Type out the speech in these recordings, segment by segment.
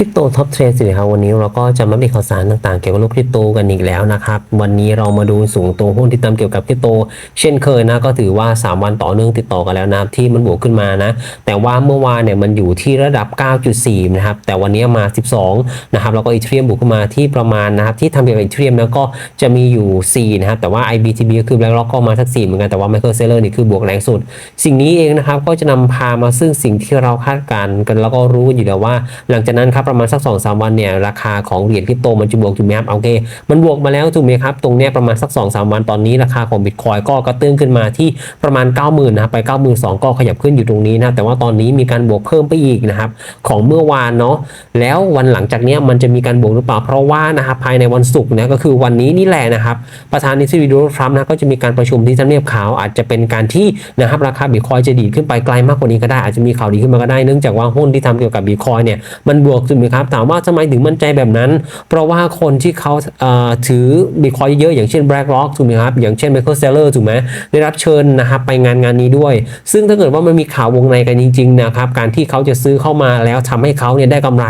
ริปโตท็อปเทรดสิครับวันนี้เราก็จะมาเบรกข่าวสารต่างๆ เกี่ยวกับโลกคริปโตกันอีกแล้วนะครับ วันนี้เรามาดูสูงตัวหุ้นที่ตามเกี่ยวกับคริปโต เช่นเคยนะก็ถือว่า 3 วันต่อเนื่องติดต่อกันแล้วนะที่มันบวกขึ้นมานะแต่ว่าเมื่อวานเนี่ยมันอยู่ที่ระดับ 9.4 นะครับแต่วันนี้มา 12 นะครับแล้วก็อีเทรียมบวกขึ้นมาที่ประมาณนะครับที่ทำเกี่ยวกับอีเทรียมนะก็จะมีอยู่ 4 นะครับแต่ว่า IBTB ก็คือ BlackRock ก็มาสัก4เหมือนกันแต่ว่า Michael Saylor นี่คือบวกแรงสุด สิ่งนี้เองนะครับก็จะนำพามาซึ่งสิ่งที่เราคาดการณ์กันแล้วก็รู้อยู่แล้วว่า หลังจากนั้นครับประมาณสัก2อสวันเนี่ยราคาของเหรียญคริปโตมันจะบวกถูกไหมครับโอเคมันบวกมาแล้วถูกไหมครับตรงเนี้ยประมาณสัก2อสวันตอนนี้ราคาของบิตคอยก็กระเตื้องขึ้นมาที่ประมาณ 90,000นะครับไป 92,000ก็ขยับขึ้นอยู่ตรงนี้นะแต่ว่าตอนนี้มีการบวกเพิ่มไปอีกนะครับของเมื่อวานเนาะแล้ววันหลังจากเนี้ยมันจะมีการบวกหรือเปล่าเพราะว่านะครับภายในวันศุกร์นี่ยก็คือวันนี้นี่แหละนะครับประธานาธิบดีโดนัลด์ทรัมป์นะก็จะมีการประชุมที่ทำเนียบขาวอาจจะเป็นการที่นะครับราคาบิตคอยจะดีดขึ้นไปไกลมากกว่านี้ก็ได้อาจจะมีข่าวดีขึ้นมาก็ได้เนื่องจากว่าหุ้นที่ทำเกี่ยวกับบิตคอยเนี่ยมันบวกถูกไหมครับ ถามว่าทำไมถึงมั่นใจแบบนั้น เพราะว่าคนที่เขาถือบิตคอยเยอะๆอย่างเช่น BlackRock ถูกไหมครับ อย่างเช่น Michael Saylor ถูกไหมได้รับเชิญนะครับไปงานงานนี้ด้วย ซึ่งถ้าเกิดว่ามันมีข่าววงในกันจริงๆนะครับ การที่เขาจะซื้อเข้ามาแล้วทำให้เขาเนี่ยได้กำไร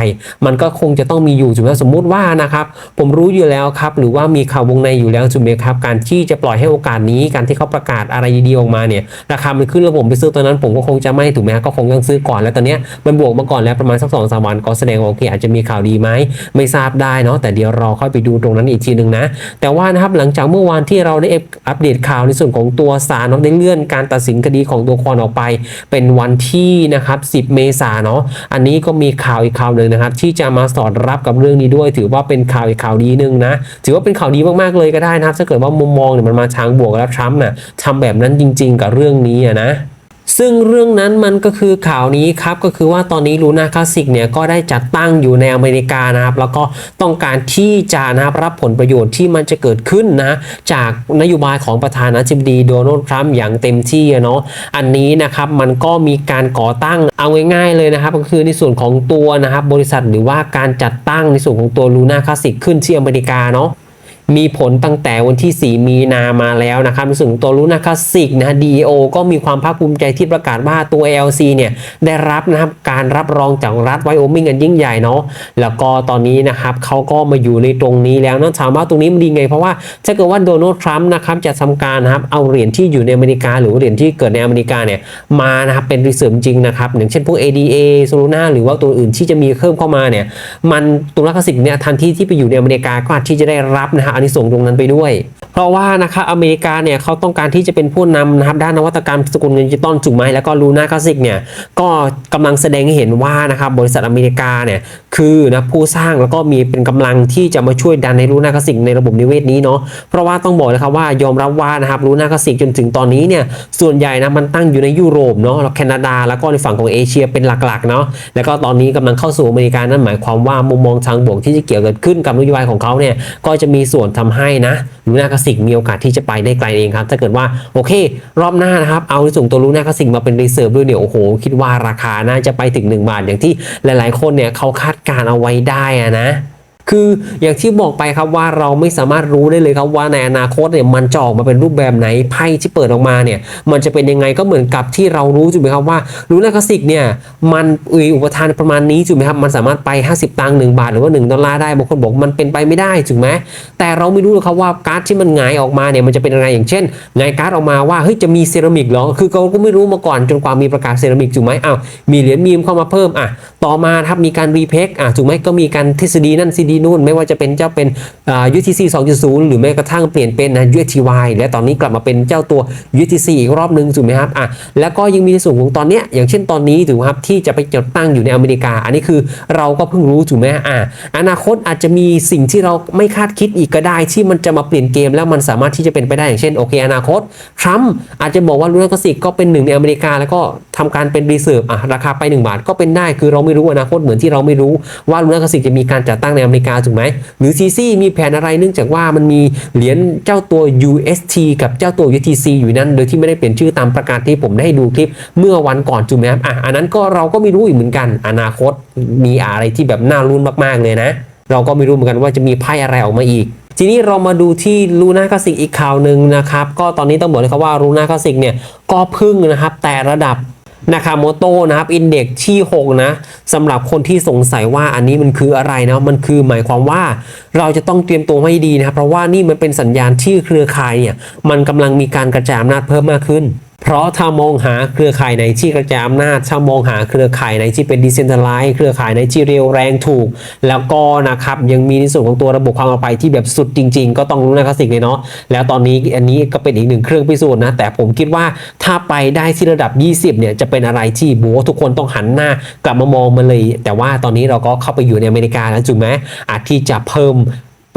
มันก็คงจะต้องมีอยู่ถูกไหมสมมุติว่านะครับ ผมรู้อยู่แล้วครับ หรือว่ามีข่าววงในอยู่แล้วถูกไหมครับ การที่จะปล่อยให้โอกาสนี้ การที่เขาประกาศอะไรดีๆออกมาเนี่ยราคามันขึ้นแล้วผมไปซื้อตอนนั้น ผมก็คงจะไม่ถูกไหมครับก็คงยังซื้อก่อนแล้วตอนเนี้ยมันบวกมาก่อนแล้วประมาณสักสองสามวันก็แสดงว่าอเคอาจจะมีข่าวดีไหมไม่ทราบได้เนาะแต่เดี๋ยวรอค่อยไปดูตรงนั้นอีกทีหนึ่งนะ แต่ว่านะครับหลังจากเมื่อวานที่เราได้อัปเดตข่าวในส่วนของตัวศาลเนาะได้เลื่อนการตัดสินคดีของตัวคอนออกไป เป็นวันที่นะครับ 10 เมษายนเนาะอันนี้ก็มีข่าวอีกข่าวหนึ่งนะครับ ที่จะมาสอดรับกับเรื่องนี้ด้วย ถือว่าเป็นข่าวอีกข่าวดีหนึ่งนะถือว่าเป็นข่าวดีมากๆเลยก็ได้นะครับถ้าเกิดว่ามุมมองเนี่ยมันมาทางบวกแล้วทรัมป์น่ะทำแบบนั้นจริง ๆ กับเรื่องนี้อะนะ ซึ่งเรื่องนั้นมันก็คือข่าวนี้ครับก็คือว่าตอนนี้ลูน่าคลาสสิกเนี่ยก็ได้จัดตั้งอยู่ในอเมริกานะครับ แล้วก็ต้องการที่จะนะครับรับผลประโยชน์ที่มันจะเกิดขึ้นนะจากนโยบายของประธานาธิบดีโดนัลด์ทรัมป์อย่างเต็มที่เนาะอันนี้นะครับมันก็มีการก่อตั้งเอาง่ายๆเลยนะครับ ก็คือในส่วนของตัวนะครับบริษัทหรือว่าการจัดตั้งในส่วนของตัวลูน่าคลาสสิกขึ้นที่อเมริกาเนาะ มีผลตั้งแต่วันที่ 4 มีนามาแล้วนะครับในส่วนของตัวลูนาคลาสสิกนะ DEO ก็มีความภาคภูมิใจที่ประกาศว่าตัว LC เนี่ยได้รับนะครับการรับรองจากรัฐไวโอมิงกันยิ่งใหญ่เนาะแล้วก็ตอนนี้นะครับเขาก็มาอยู่ในตรงนี้แล้วนะถามว่าตรงนี้มันดีไง เพราะว่าถ้าเกิดว่าโดนัลด์ทรัมป์นะครับจะทำการนะครับเอาเหรียญที่อยู่ในอเมริกา หรือเหรียญที่เกิดในอเมริกาเนี่ยมานะครับเป็นรีเสิร์ฟจริงนะครับอย่างเช่นพวก ADA Solana หรือว่าตัวอื่นที่จะมีเพิ่มเข้ามาเนี่ยมันตัวลักษิกเนี่ยทันทีที่ไปอยู่ในอเมริกาก็อาจที่จะได้รับนะฮะนิส่งส์ตรงนั้นไปด้วย เพราะว่านะครับอเมริกาเนี่ยเขาต้องการที่จะเป็นผู้นำนะครับด้านนวัตกรรมสกุลเงินดิจิตอลถูกไหมแล้วก็ลูน่าคลาสสิกเนี่ยก็กำลังแสดงให้เห็นว่านะครับบริษัทอเมริกาเนี่ยคือนะผู้สร้างแล้วก็มีเป็นกำลังที่จะมาช่วยดันในลูน่าคลาสสิกในระบบนิเวศนี้เนาะเพราะว่าต้องบอกนะครับว่ายอมรับว่านะครับลูน่าคลาสสิกจนถึงตอนนี้เนี่ยส่วนใหญ่นะมันตั้งอยู่ในยุโรปเนาะแล้วแคนาดา แล้วก็ในฝั่งของเอเชียเป็นหลักๆเนาะแล้วก็ตอนนี้กำลังเข้าสู่อเมริกานั่นหมายความว่ามุมมองทางบวกที่จะเกี่ยวกับขึ้นกับนโยบายของเขาเนี่ยก็จะมีส่วนทำให้นะลูน่ากสิกมีโอกาสที่จะไปได้ไกลเองครับ ถ้าเกิดว่าโอเค รอบหน้านะครับ เอาในส่งตัวลูน่ากสิกมาเป็นรีเซิร์ฟด้วยเนี่ยโอ้โห คิดว่าราคาน่าจะไปถึง 1 บาทอย่างที่หลาย ๆ คนเนี่ยเขาคาดการเอาไว้ได้อะนะ คืออย่างที่บอกไปครับว่าเราไม่สามารถรู้ได้เลยครับว่าในอนาคตเนี่ยมันจะออกมาเป็นรูปแบบไหนไพ่ที่เปิดออกมาเนี่ยมันจะเป็นยังไงก็เหมือนกับที่เรารู้ถูกไหมครับว่าลูน่าคลาสสิกเนี่ยมันอุยอุปทานประมาณนี้ถูกไหมครับมันสามารถไป 50 ตังค์1บาทหรือว่า 1 ดอลลาร์ได้บางคนบอกมันเป็นไปไม่ได้ถูกไหมแต่เราไม่รู้เลยครับว่าการ์ดที่มันหงายออกมาเนี่ยมันจะเป็นยังไงอย่างเช่นหงายการ์ดออกมาว่าเฮ้ยจะมีเซรามิกหรอคือเราก็ไม่รู้มาก่อนจนกว่ามีประกาศเซรามิกถูกไหมอ้าวมีเหรียญมีมเข้ามาเพิ่มอะต่อมาครับมีการรีเพคอะถูกไหมก็มีการทฤษฎีนั่นทฤษฎีนู่น ไม่ว่าจะเป็นเจ้าเป็นอ่า UTC 2.0 หรือแม้กระทั่งเปลี่ยนเป็นนะ UTY และตอนนี้กลับมาเป็นเจ้าตัว UTC อีกรอบหนึ่งถูกไหมครับอะแล้วก็ยังมีในส่วนของตอนเนี้ยอย่างเช่นตอนนี้ถูกไหมครับที่จะไปจดตั้งอยู่ในอเมริกา อันนี้คือเราก็เพิ่งรู้ถูกไหมอะอนาคตอาจจะมีสิ่งที่เราไม่คาดคิดอีกก็ได้ ที่มันจะมาเปลี่ยนเกมแล้วมันสามารถที่จะเป็นไปได้อย่างเช่นโอเคอนาคตทรัมป์อาจจะบอกว่าลูน่าคลาสสิกก็เป็นหนึ่งในอเมริกาแล้วก็ ทำการเป็นรีเซิร์ฟอะราคาไป 1 บาทก็เป็นได้คือเราไม่รู้อนาคตเหมือนที่เราไม่รู้ว่าลูน่าคาสิกจะมีการจัดตั้งในอเมริกาถูกไหมหรือ CC มีแผนอะไรเนื่องจากว่ามันมีเหรียญเจ้าตัว UST กับเจ้าตัว UTC อยู่นั้น โดยที่ไม่ได้เปลี่ยนชื่อตามประกาศที่ผมได้ให้ดูคลิปเมื่อวันก่อนถูกไหมครับอะอันนั้นก็เราก็ไม่รู้อีกเหมือนกัน อนาคตมีอะไรที่แบบน่ารุ้นมากๆเลยนะ เราก็ไม่รู้เหมือนกันว่าจะมีไพ่อะไรออกมาอีกทีนี้เรามาดูที่ลูน่าคาสิกอีกข่าวหนึ่งนะครับ ก็ตอนนี้ต้องบอกเลยครับว่าลูน่าคาสิกเนี่ยก็พึ่งนะครับแต่ระดับ นาคาโมโตนะครับอินเด็กที่ 6 นะสำหรับคนที่สงสัยว่าอันนี้มันคืออะไรนะมันคือหมายความว่าเราจะต้องเตรียมตัวให้ดีนะครับ เพราะว่านี่มันเป็นสัญญาณที่เครือข่ายเนี่ยมันกำลังมีการกระจายอำนาจเพิ่มมากขึ้น เพราะถ้ามองหาเครือข่ายไหนที่กระจายอำนาจ ถ้ามองหาเครือข่ายไหนที่เป็นดิเซนท r a ไลซ์เครือข่ายไหนที่เรียวแรงถูก แล้วก็นะครับยังมีในส่วนของตัวระบบความปลอดภัยที่แบบสุดจริง ๆ ก็ต้องรู้นะครับสิ่งเลยเนาะแล้วตอนนี้อันนี้ก็เป็นอีกหนึ่งเครื่องพิสูจน์นะแต่ผมคิดว่าถ้าไปได้ที่ระดับ 20 เนี่ยจะเป็นอะไรที่โบทุกคนต้องหันหน้ากลับมามองมันเลย แต่ว่าตอนนี้เราก็เข้าไปอยู่ในอเมริกาแล้วถูกไหมอาจที่จะเพิ่ม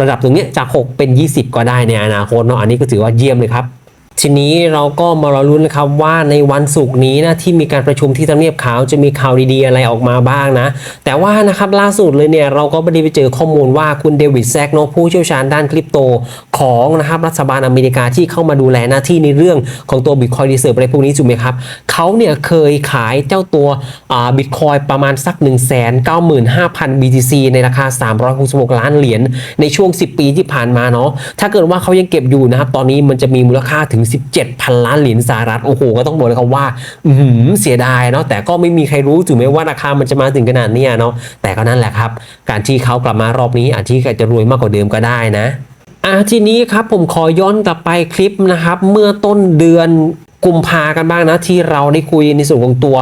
ระดับตรงนี้จาก 6 เป็น 20 ก็ได้ในอนาคตเนาะอันนี้ก็ถือว่าเยี่ยมเลยครับ ทีนี้เราก็มารอรุ้นนะครับว่าในวันศุกร์นี้นะที่มีการประชุมที่ทำเนียบขาวจะมีข่าวดีๆอะไรออกมาบ้างนะ แต่ว่านะครับล่าสุดเลยเนี่ยเราก็ไม่ได้ไปเจอข้อมูลว่าคุณเดวิดแซกเนาะผู้เชี่ยวชาญด้านคริปโตของนะครับรัฐบาลอเมริกาที่เข้ามาดูแลหน้าที่ในเรื่องของตัวบิตคอยดีเซอร์อะไรพวกนี้ถูกไหมครับเขาเนี่ยเคยขายเจ้าตัวบิตคอยประมาณสัก 1 9 5 0 0 0 BTC ในราคา 366 ล้านเหรียญในช่วง 10 ปีที่ผ่านมาเนาะถ้าเกิดว่าเขายังเก็บอยู่นะครับตอนนี้มันจะมีมูลค่าถึง17,000ล้านเหรียญสหรัฐโอ้โหก็ต้องบอกเลยครับว่าอือหือเสียดายเนาะแต่ก็ไม่มีใครรู้ถึงแม้ว่าราคามันจะมาถึงขนาดนี้เนาะแต่ก็นั่นแหละครับ การที่เขากลับมารอบนี้อาจที่จะรวยมากกว่าเดิมก็ได้นะอะทีนี้ครับผมขอย้อนกลับไปคลิปนะครับ เมื่อต้นเดือน กุมภากันบ้างนะที่เราได้คุยในส่วนของตัว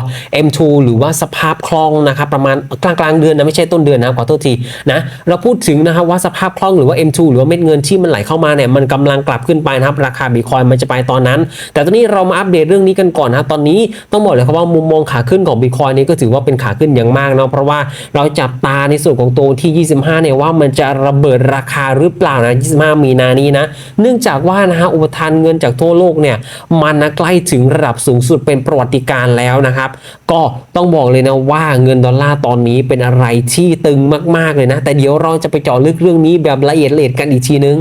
M2 หรือว่าสภาพคล่องนะครับประมาณกลางกลางเดือนนะไม่ใช่ต้นเดือนนะขอโทษทีนะเราพูดถึงนะครับว่าสภาพคล่องหรือว่า M2 หรือว่าเม็ดเงินที่มันไหลเข้ามาเนี่ยมันกำลังกลับขึ้นไปนะครับราคาบิตคอยมันจะไปตอนนั้น แต่ตอนนี้เรามาอัปเดตเรื่องนี้กันก่อนนะตอนนี้ต้องบอกเลยครับว่ามุมมองขาขึ้นของบิตคอยนี้ก็ถือว่าเป็นขาขึ้นอย่างมากเนาะเพราะว่าเราจับตาในส่วนของตัวที่ 25 เนี่ยว่ามันจะระเบิดราคาหรือเปล่านะ 25 มีนานี้นะ เนื่องจากว่านะฮะอุปทานเงินจากทั่วโลกเนี่ยมันนะใกล้ถึงระดับสูงสุดเป็นประวัติการแล้วนะครับ ก็ต้องบอกเลยนะว่าเงินดอลลาร์ตอนนี้เป็นอะไรที่ตึงมากๆเลยนะ แต่เดี๋ยวเราจะไปเจาะลึกเรื่องนี้แบบละเอียดละเอียดกันอีกทีนึง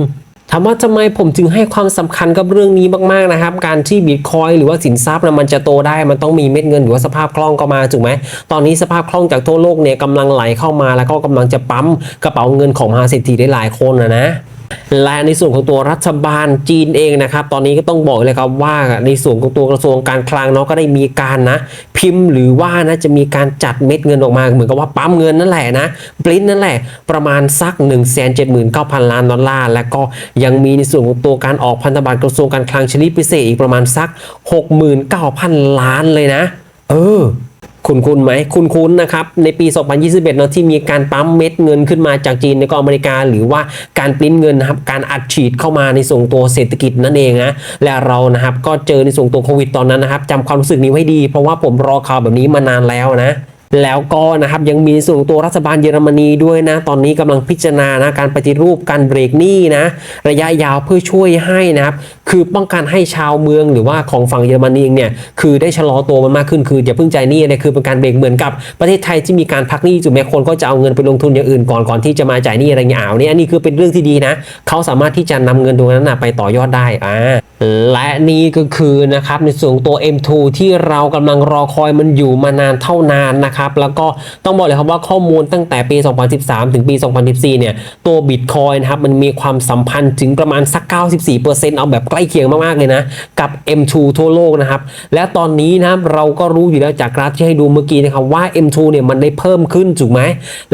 ถามว่าทำไมผมถึงให้ความสำคัญกับเรื่องนี้มากๆนะครับ การที่บิตคอยหรือว่าสินทรัพย์นะมันจะโตได้มันต้องมีเม็ดเงินหรือว่าสภาพคล่องก็มาถูกไหมตอนนี้สภาพคล่องจากทั่วโลกเนี่ยกำลังไหลเข้ามาแล้วก็กำลังจะปั๊มกระเป๋าเงินของมหาเศรษฐีได้หลายคนนะนะ และในส่วนของตัวรัฐบาลจีนเองนะครับ ตอนนี้ก็ต้องบอกเลยครับว่าในส่วนของตัวกระทรวงการคลังเนาะก็ได้มีการนะ พิมพ์หรือว่านะจะมีการจัดเม็ดเงินออกมาเหมือนกับว่าปั๊มเงินนั่นแหละนะปริ้นนั่นแหละ ประมาณสัก 1 7 9 0 0 0 ล้านดอลลาร์ และก็ยังมีในส่วนของตัวการออกพันธบัตรกระทรวงการคลังชนิดพิเศษอีกประมาณสัก 69,000 ล้านเลยนะ เออ คุณคุณไหมคุณคุณนะครับ ในปี 2021เนาะที่มีการปั๊มเม็ดเงินขึ้นมาจากจีนในก็อเมริกา หรือว่าการปริ้นเงินนะครับการอัดฉีดเข้ามาในส่วนตัวเศรษฐกิจนั่นเองนะและเรานะครับก็เจอในส่วนตัวโควิดตอนนั้นนะครับจำความรู้สึกนี้ไว้ดี เพราะว่าผมรอข่าวแบบนี้มานานแล้วนะ แล้วก็นะครับยังมีส่วนตัวรัฐบาลเยอรมนีด้วยนะ ตอนนี้กำลังพิจารณานะการปฏิรูปการเบรกหนี้นะ ระยะยาวเพื่อช่วยให้นะครับ คือป้องกันให้ชาวเมืองหรือว่าของฝั่งเยอรมนีเองเนี่ยคือได้ชะลอตัวมันมากขึ้นคืออย่าเพิ่งใจหนี้เนี่ยคือเป็นการเบรกเหมือนกับประเทศไทยที่มีการพักหนี้จุดแม้คนก็จะเอาเงินไปลงทุนอย่างอื่นก่อนก่อนที่จะมาจ่ายหนี้อะไรเงี้ยอ้าวเนี่ยอันนี้คือเป็นเรื่องที่ดีนะเขาสามารถที่จะนำเงินตรงนั้นนะไปต่อยอดได้อ่าและนี่ก็คือนะครับในส่วนตัว M2 ที่เรากำลังรอคอยมันอยู่มานานเท่านานนะครับแล้วก็ต้องบอกเลยครับว่าข้อมูลตั้งแต่ปี 2013 ถึงปี 2014 เนี่ย ตัว Bitcoin นะครับมันมีความสัมพันธ์ถึงประมาณสัก 94%เอาแบบใกล้เคียงมาก ๆ เลยนะ กับ M2 ทั่วโลกนะครับ และตอนนี้นะครับเราก็รู้อยู่แล้วจากกราฟที่ให้ดูเมื่อกี้นะครับว่า M2 เนี่ยมันได้เพิ่มขึ้นถูกไหม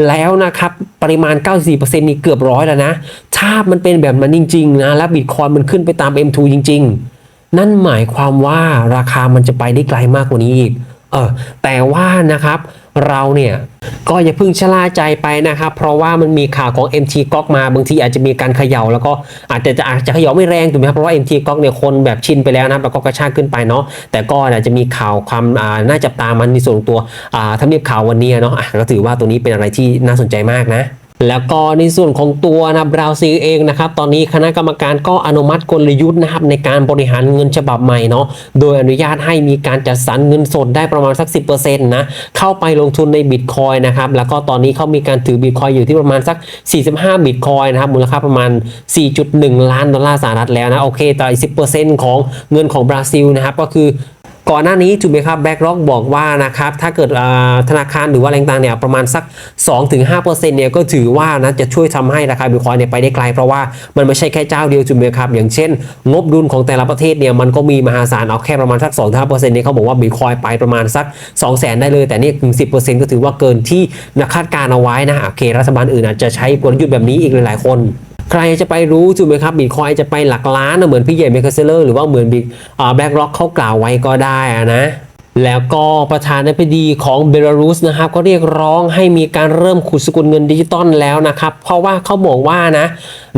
แล้วนะครับปริมาณ 94%นี่เกือบร้อยแล้วนะ ถ้ามันเป็นแบบนั้นจริง ๆ นะ แล้วบิตคอยมันขึ้นไปตาม M2 จริง ๆ นั่นหมายความว่าราคามันจะไปได้ไกลมากกว่านี้อีก เออแต่ว่านะครับเราเนี่ยก็อย่าเพิ่งชะล่าใจไปนะครับ เพราะว่ามันมีข่าวของ MT ก๊อกมาบางทีอาจจะมีการเขย่า แล้วก็อาจจะจะอาจจะเขย่าไม่แรงถูกไหมครับเพราะว่า MT ก๊อกเนี่ยคนแบบชินไปแล้วนะครับแล้วก็กระชากขึ้นไปเนาะแต่ก็อาจจะมีข่าวความาน่าจับตามันในส่วนตัวอ่าทำเนียบข่าววันนี้เนาะก็ถือว่าตัวนี้เป็นอะไรที่น่าสนใจมากนะ แล้วก็ในส่วนของตัวนะบราซิลเองนะครับ ตอนนี้คณะกรรมการก็อนุมัติกลยุทธ์นะครับในการบริหารเงินฉบับใหม่เนาะโดยอนุญาตให้มีการจัดสรรเงินสดได้ประมาณสัก 10%นะเข้าไปลงทุนในบิตคอยนะครับแล้วก็ตอนนี้เขามีการถือบิตคอยอยู่ที่ประมาณสัก 45บิตคอยนะครับมูลค่าประมาณ 4.1 ล้านดอลลาร์สหรัฐแล้วนะโอเคแต่อีก10%ของเงินของบราซิลนะครับก็คือ ก่อนหน้านี้ถูกไหมครับแบ็กร็อกบอกว่านะครับถ้าเกิดธนาคารหรือว่าอะไรต่างเนี่ยประมาณสัก 2-5%เนี่ยก็ถือว่านะจะช่วยทำให้ราคาบิตคอยเนี่ยไปได้ไกล เพราะว่ามันไม่ใช่แค่เจ้าเดียวถูกไหมครับอย่างเช่น งบดุลของแต่ละประเทศเนี่ยมันก็มีมหาศาลเอาแค่ประมาณสัก 2-5%เนี่ยเขาบอกว่าบิตคอยไปประมาณสัก 200,000 ได้เลย แต่นี่ถึง 10%ก็ถือว่าเกินที่นักคาดการเอาไว้นะโอเครัฐบาลอื่นอาจจะใช้กลยุทธ์แบบนี้อีกหลายๆคน ใครจะไปรู้ถูกไหมครับบิตคอยจะไปหลักล้านนะเหมือนพี่ใหญ่เมคเซเลอร์หรือว่าเหมือนบิ๊กแบล็กล็อกเขากล่าวไว้ก็ได้นะแล้วก็ประธานาธิบดีของเบลารุสนะครับก็เรียกร้องให้มีการเริ่มขุดสกุลเงินดิจิตอลแล้วนะครับ เพราะว่าเขาบอกว่านะ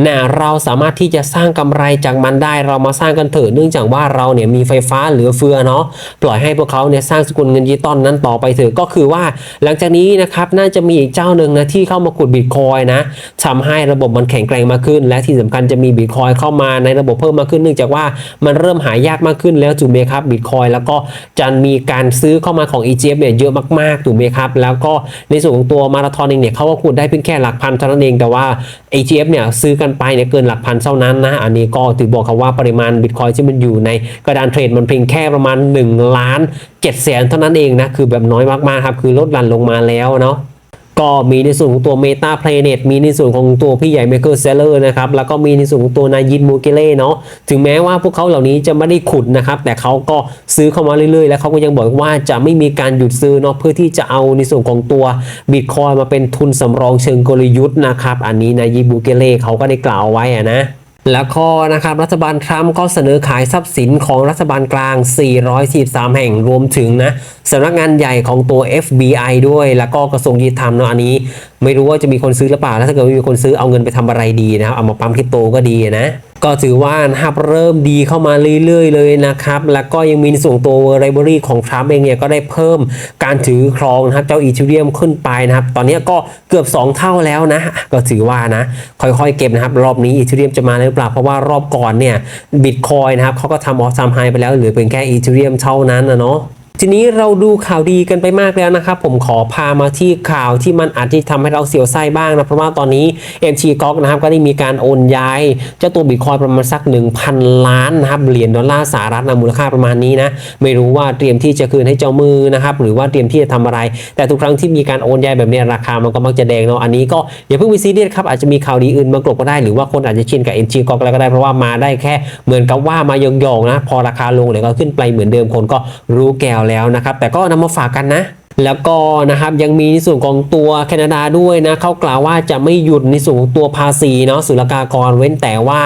นะเราสามารถที่จะสร้างกำไรจากมันได้เรามาสร้างกันเถอะเนื่องจากว่าเราเนี่ยมีไฟฟ้าเหลือเฟือเนาะปล่อยให้พวกเขาเนี่ยสร้างสกุลเงินดิจิตอลนั้นต่อไปเถอะก็คือว่า หลังจากนี้นะครับน่าจะมีอีกเจ้าหนึ่งนะที่เข้ามาขุดบิตคอยนะทำให้ระบบมันแข็งแกร่งมากขึ้น และที่สำคัญจะมีบิตคอยเข้ามาในระบบเพิ่มมากขึ้น เนื่องจากว่ามันเริ่มหายากมากขึ้นแล้วถูกไหมครับบิตคอยแล้วก็จะมีการซื้อเข้ามาของ ETF เนี่ยเยอะมากๆถูกไหมครับแล้วก็ในส่วนของตัวมาราธอนเองเนี่ยเขาก็ขุดได้เพียงแค่หลักพันเท่านั้นเองแต่ว่า ETF เนี่ยซื้อกันไปเนี่ยเกินหลักพันเท่านั้นนะ อันนี้ก็ถือบอกคำว่าปริมาณบิตคอยที่มันอยู่ในกระดานเทรดมันเพียงแค่ประมาณ 1 ล้าน7แสนเท่านั้นเองนะ คือแบบน้อยมากๆครับ คือลดหลั่นลงมาแล้วเนาะ ก็มีในส่วนของตัว Meta Planet มีในส่วนของตัวพี่ใหญ่ Michael Seller นะครับ แล้วก็มีในส่วนของตัวนายินมูเกเล่เนาะ ถึงแม้ว่าพวกเขาเหล่านี้จะไม่ได้ขุดนะครับ แต่เขาก็ซื้อเข้ามาเรื่อยๆ แล้วเขาก็ยังบอกว่าจะไม่มีการหยุดซื้อเนาะ เพื่อที่จะเอาในส่วนของตัว Bitcoin มาเป็นทุนสำรองเชิงกลยุทธ์นะครับ อันนี้นายินมูเกเล่เขาก็ได้กล่าวไว้อะนะ แล้วก็นะครับรัฐบาลทรัมป์ก็เสนอขายทรัพย์สินของรัฐบาลกลาง 443 แห่งรวมถึงนะสำนักงานใหญ่ของตัว FBI ด้วย แล้วก็กระทรวงยุติธรรมเนาะอันนี้ ไม่รู้ว่าจะมีคนซื้อหรือเปล่าแล้วถ้าเกิดมีคนซื้อเอาเงินไปทำอะไรดีนะครับเอามาปั๊มคริปโตก็ดีนะ ก็ถือว่านะครับเริ่มดีเข้ามาเรื่อยๆเลยนะครับ แล้วก็ยังมีในส่วนตัวไรเบอรี่ของทรัมป์เองเนี่ยก็ได้เพิ่มการถือครองนะครับเจ้าอีทูเรียมขึ้นไปนะครับ ตอนนี้ก็เกือบ 2 เท่าแล้วนะ ก็ถือว่านะ ค่อยๆเก็บนะครับ รอบนี้อีทูเรียมจะมาหรือเปล่า เพราะว่ารอบก่อนเนี่ยบิตคอยนะครับเขาก็ทำออฟซามไฮไปแล้วหลือเพียงแค่อีทูเรียมเท่านั้นนะเนาะ ทีนี้เราดูข่าวดีกันไปมากแล้วนะครับ ผมขอพามาที่ข่าวที่มันอาจจะทำให้เราเสียวไส้บ้างนะ เพราะว่าตอนนี้ MT g o นะครับก็ได้มีการโอนย้ายเจ้าตัวบิตคอยประมาณสัก 1,000 ล้านนะครับเหรียญดอลลาร์สหรัฐนะมูลค่าประมาณนี้นะไม่รู้ว่าเตรียมที่จะคืนให้เจ้ามือนะครับหรือว่าเตรียมที่จะทำอะไร แต่ทุกครั้งที่มีการโอนย้ายแบบนี้ราคามันก็มักจะแดงเนาะอันนี้ก็อย่าเพิ่งไปซีเรียสครับอาจจะมีข่าวดีอื่นมากลบก็ได้หรือว่าคนอาจจะชินกับ MT g o แล้วก็ได้เพราะว่ามาได้แค่เหมือนกับว่ามายองๆนะพอราคาลงเดี๋ยวก็ขึ้นไปเหมือนเดิมคนก็รู้แก้วแล้วนะครับ แต่ก็นำมาฝากกันนะแล้วก็นะครับยังมีในส่วนของตัวแคนาดาด้วยนะเขากล่าวว่าจะไม่หยุดในส่วนของตัวภาษีเนาะศุลกากรเว้นแต่ว่า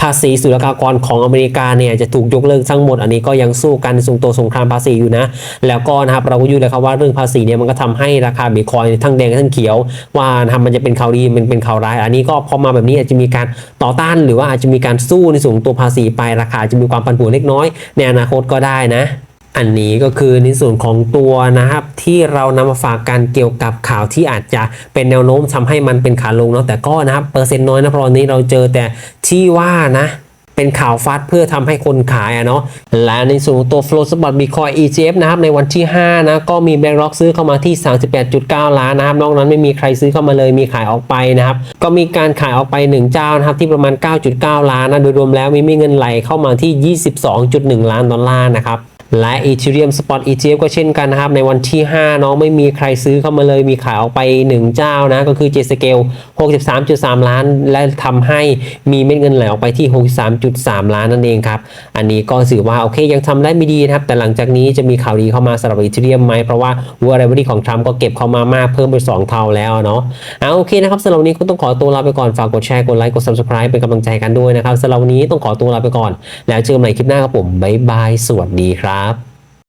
ภาษีศุลกากรของอเมริกาเนี่ยจะถูกยกเลิกทั้งหมด อันนี้ก็ยังสู้กันในส่วนตัวสงครามภาษีอยู่นะ แล้วก็นะครับเราก็ยู่เลยครับว่าเรื่องภาษีเนี่ยมันก็ทำให้ราคาบิตคอยน์ทั้งแดงทั้งเขียว ว่านะครับมันจะเป็นข่าวดีมันเป็นข่าวร้าย อันนี้ก็พอมาแบบนี้อาจจะมีการต่อต้านหรือว่าอาจจะมีการสู้ในส่วนของตัวภาษีไปราคาจะมีความผันผวนเล็กน้อยในอนาคตก็ได้นะ อันนี้ก็คือในส่วนของตัวนะครับที่เรานำมาฝากกันเกี่ยวกับข่าวที่อาจจะเป็นแนวโน้มทำให้มันเป็นขาลงเนาะแต่ก็นะครับเปอร์เซ็นต์น้อยนะเพราะวันนี้เราเจอแต่ที่ว่านะเป็นข่าวฟัดเพื่อทำให้คนขายอะเนาะและในส่วนตัว Flow Spot Bitcoin ETF นะครับในวันที่ 5 นะก็มี BlackRock ซื้อเข้ามาที่ 38.9 ล้านนะครับนอกนั้นไม่มีใครซื้อเข้ามาเลยมีขายออกไปนะครับก็มีการขายออกไป 1 เจ้านะครับที่ประมาณ 9.9 ล้านนะโดยรวมแล้วมีเงินไหลเข้ามาที่ 22.1 ล้านดอลลาร์นะครับ และ Ethereum Spot ETF ก็เช่นกันนะครับ ในวันที่5เนาะไม่มีใครซื้อเข้ามาเลยมีขายออกไป 1 เจ้านะ ก็คือ JScale 63.3 ล้าน และทำให้มีเม็ดเงินไหลออกไปที่ 63.3 ล้านนั่นเองครับ อันนี้ก็ถือว่า โอเคยังทำได้ไม่ดีนะครับ แต่หลังจากนี้จะมีข่าวดีเข้ามาสำหรับ Ethereum ไหม เพราะว่าวัวอะไรวันนี้ของทรัมป์ก็เก็บเข้ามามากเพิ่มไป 2 เท่าแล้วเนาะเอาโอเคนะครับสำหรับวันนี้ก็ต้องขอตัวลาไปก่อนฝากกดแชร์กดไลค์กด Subscribe เป็นกำลังใจกันด้วยนะครับสำหรับวันนี้ต้องขอตัวลาไปก่อน แล้วเจอกันใหม่คลิปหน้าครับผมบ๊ายบายสวัสดีครับ